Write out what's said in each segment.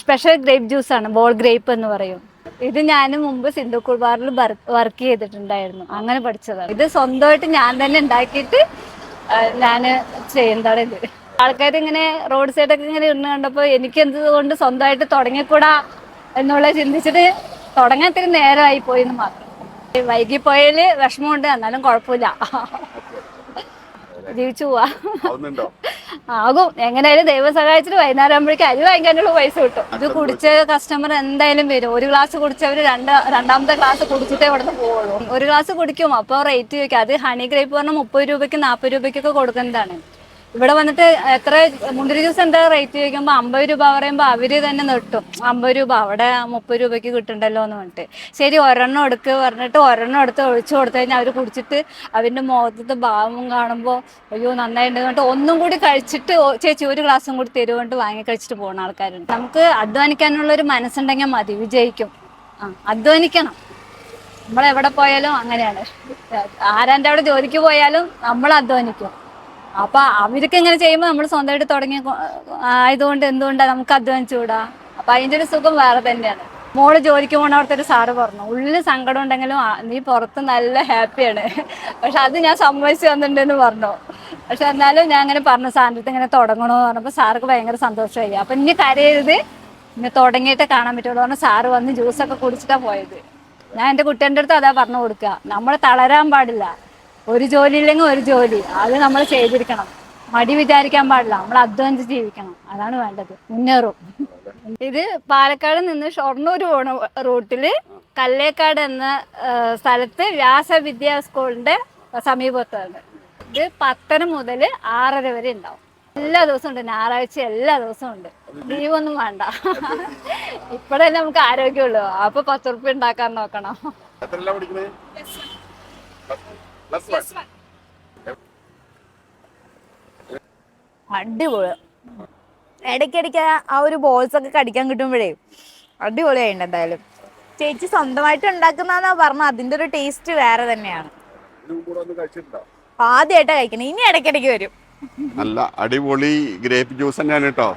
Special grape ആണ് ball grape എന്ന് പറയും. ഇത് ഞാൻ മുമ്പ് സിന്ധു കുൾബാറിൽ വർക്ക് ചെയ്തിട്ടുണ്ടായിരുന്നു. അങ്ങനെ പഠിച്ചതാണ്. ഇത് സ്വന്തമായിട്ട് ഞാൻ തന്നെ ഉണ്ടാക്കിയിട്ട് ഞാൻ ചെയ്യുന്നതാണ് ഇത്? ആൾക്കാർ ഇങ്ങനെ റോഡ് സൈഡൊക്കെ ഇങ്ങനെ ഇരുന്ന് കണ്ടപ്പോൾ എനിക്ക് എന്തുകൊണ്ട് സ്വന്തമായിട്ട് തുടങ്ങിക്കൂടാ എന്നുള്ള ചിന്തിച്ചിട്ട് തുടങ്ങാൻ ഇത്തിരി നേരമായി പോയി എന്ന് മാത്രം. വൈകി പോയാൽ വിഷമമുണ്ട് എന്നാലും കുഴപ്പമില്ല. ജീവിച്ചു പോവാ. ആകും. എങ്ങനെയായാലും ദൈവം സഹായിച്ചിട്ട് വൈകുന്നേരം ആകുമ്പോഴേക്കും അരി വാങ്ങിക്കാനുള്ള പൈസ കിട്ടും. ഇത് കുടിച്ച കസ്റ്റമർ എന്തായാലും വരും. ഒരു ഗ്ലാസ് കുടിച്ചവർ രണ്ട് രണ്ടാമത്തെ ഗ്ലാസ് കുടിച്ചിട്ടേ ഇവിടുന്ന് പോവുള്ളൂ. ഒരു ഗ്ലാസ് കുടിക്കും. അപ്പോൾ റേറ്റ് ചോദിക്കും. അത് ഹണി ഗ്രേപ്പ് പറഞ്ഞാൽ മുപ്പത് രൂപയ്ക്ക് നാൽപ്പത് രൂപയ്ക്കൊക്കെ കൊടുക്കുന്നതാണ്. ഇവിടെ വന്നിട്ട് എത്ര മുന്തിരി ജ്യൂസ് എന്താ റേറ്റ് ചോദിക്കുമ്പോൾ അമ്പത് രൂപ പറയുമ്പോൾ അവർ തന്നെ നിർത്തും. അമ്പത് രൂപ അവിടെ മുപ്പത് രൂപയ്ക്ക് കിട്ടണ്ടല്ലോ എന്ന് പറഞ്ഞിട്ട്. ശരി ഒരെണ്ണം എടുക്ക് പറഞ്ഞിട്ട് ഒരെണ്ണം എടുത്ത് ഒഴിച്ചു കൊടുത്തു കഴിഞ്ഞാൽ അവർ കുടിച്ചിട്ട് അവന്റെ മുഖത്തെ ഭാവം കാണുമ്പോൾ അയ്യോ നന്നായിട്ടുണ്ട് എന്നിട്ട് ഒന്നും കൂടി കഴിച്ചിട്ട് ചേച്ചി ഒരു ഗ്ലാസ്സും കൂടി തരുകൊണ്ട് വാങ്ങി കഴിച്ചിട്ട് പോകുന്ന ആൾക്കാരുണ്ട്. നമുക്ക് അധ്വാനിക്കാനുള്ള ഒരു മനസ്സുണ്ടെങ്കിൽ മതി വിജയിക്കും. ആ അധ്വാനിക്കണം. നമ്മൾ എവിടെ പോയാലും അങ്ങനെയാണ്. ആരാന്റെ അവിടെ ജോലിക്ക് പോയാലും നമ്മൾ അധ്വാനിക്കും. അപ്പൊ അവരൊക്കെ ഇങ്ങനെ ചെയ്യുമ്പോൾ നമ്മൾ സ്വന്തമായിട്ട് തുടങ്ങിയ ആയതുകൊണ്ട് എന്തുകൊണ്ടാണ് നമുക്ക് അധ്വാനിച്ചുകൂടാ? അപ്പൊ അതിന്റെ ഒരു സുഖം വേറെ തന്നെയാണ്. മോൾ ജോലിക്ക് പോണ അവിടുത്തെ ഒരു സാറ് പറഞ്ഞു ഉള്ളിൽ സങ്കടം ഉണ്ടെങ്കിലും നീ പുറത്ത് നല്ല ഹാപ്പിയാണ്. പക്ഷെ അത് ഞാൻ സമ്മതിച്ചു തന്നിട്ടുണ്ടെന്ന് പറഞ്ഞു. പക്ഷെ എന്നാലും ഞാൻ അങ്ങനെ പറഞ്ഞു സാറിന്റെ ഇങ്ങനെ തുടങ്ങണമെന്ന് പറഞ്ഞപ്പോൾ സാർക്ക് ഭയങ്കര സന്തോഷമായി. അപ്പൊ ഇനി കരയരുത്. ഇനി തുടങ്ങിയിട്ട് കാണാൻ പറ്റുള്ളൂ. പറഞ്ഞു സാറ് വന്ന് ജ്യൂസൊക്കെ കുടിച്ചിട്ടാ പോയത്. ഞാൻ എന്റെ കുട്ടീന്റെ അടുത്ത് അതാ പറഞ്ഞു കൊടുക്കുക. നമ്മൾ തളരാൻ പാടില്ല. ഒരു ജോലി ഇല്ലെങ്കിൽ ഒരു ജോലി. അത് നമ്മൾ ചെയ്തിരിക്കണം. മടി വിചാരിക്കാൻ പാടില്ല. നമ്മൾ അധ്വാനിച്ച് ജീവിക്കണം. അതാണ് വേണ്ടത്. മുന്നേറും. ഇത് പാലക്കാട് നിന്ന് ഷൊർണൂർ പോണ റൂട്ടിൽ കല്ലേക്കാട് എന്ന സ്ഥലത്ത് വ്യാസ വിദ്യാ സ്കൂളിന്റെ സമീപത്താണ്. ഇത് പത്തര മുതൽ ആറര വരെ ഉണ്ടാവും. എല്ലാ ദിവസവും ഉണ്ട്. ഞായറാഴ്ച എല്ലാ ദിവസവും ഉണ്ട്. ലീവൊന്നും വേണ്ട. ഇപ്പോഴല്ലേ നമുക്ക് ആരോഗ്യമുള്ളൂ. അപ്പൊ പത്ത് ഉറുപ്പ്യ ഉണ്ടാക്കാൻ നോക്കണം. പ്ലസ് വൺ അടിപൊളി. ഇടയ്ക്കിടയ്ക്ക് ആ ഒരു ബോൾസ് ഒക്കെ കടിക്കാൻ കിട്ടുമ്പോഴേ അടിപൊളിയായിട്ടുണ്ട് എന്തായാലും. ചേച്ചി സ്വന്തമായിട്ട് ഉണ്ടാക്കുന്നതെന്നാ പറഞ്ഞ അതിന്റെ ഒരു ടേസ്റ്റ് വേറെ തന്നെയാണ്. ആദ്യമായിട്ടാ കഴിക്കണേ. ഇനി ഇടയ്ക്കിടയ്ക്ക് വരും. നല്ല അടിപൊളി ഗ്രേപ്പ് ജ്യൂസ് തന്നെയാണ് കേട്ടോ.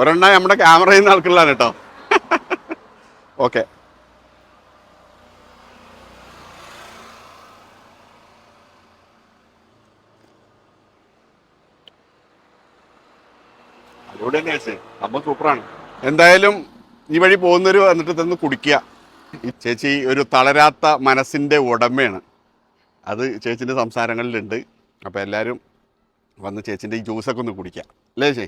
ഒരെണ്ണം നമ്മുടെ ക്യാമറയിൽ നിന്ന് ആൾക്കുള്ളതാണ് കേട്ടോ. ഓക്കെ അടിപൊളി തന്നെ അപ്പം സൂപ്പറാണ്. എന്തായാലും ഈ വഴി പോകുന്നവർ വന്നിട്ട് തന്ന് കുടിക്കുക. ചേച്ചി ഒരു തളരാത്ത മനസ്സിന്റെ ഉടമയാണ്. അത് ചേച്ചിന്റെ സംസാരങ്ങളിലുണ്ട്. അപ്പോൾ എല്ലാവരും വന്ന് ചേച്ചിന്റെ ഈ ജ്യൂസൊക്കെ ഒന്ന് കുടിക്കാം അല്ലേ ചേച്ചി?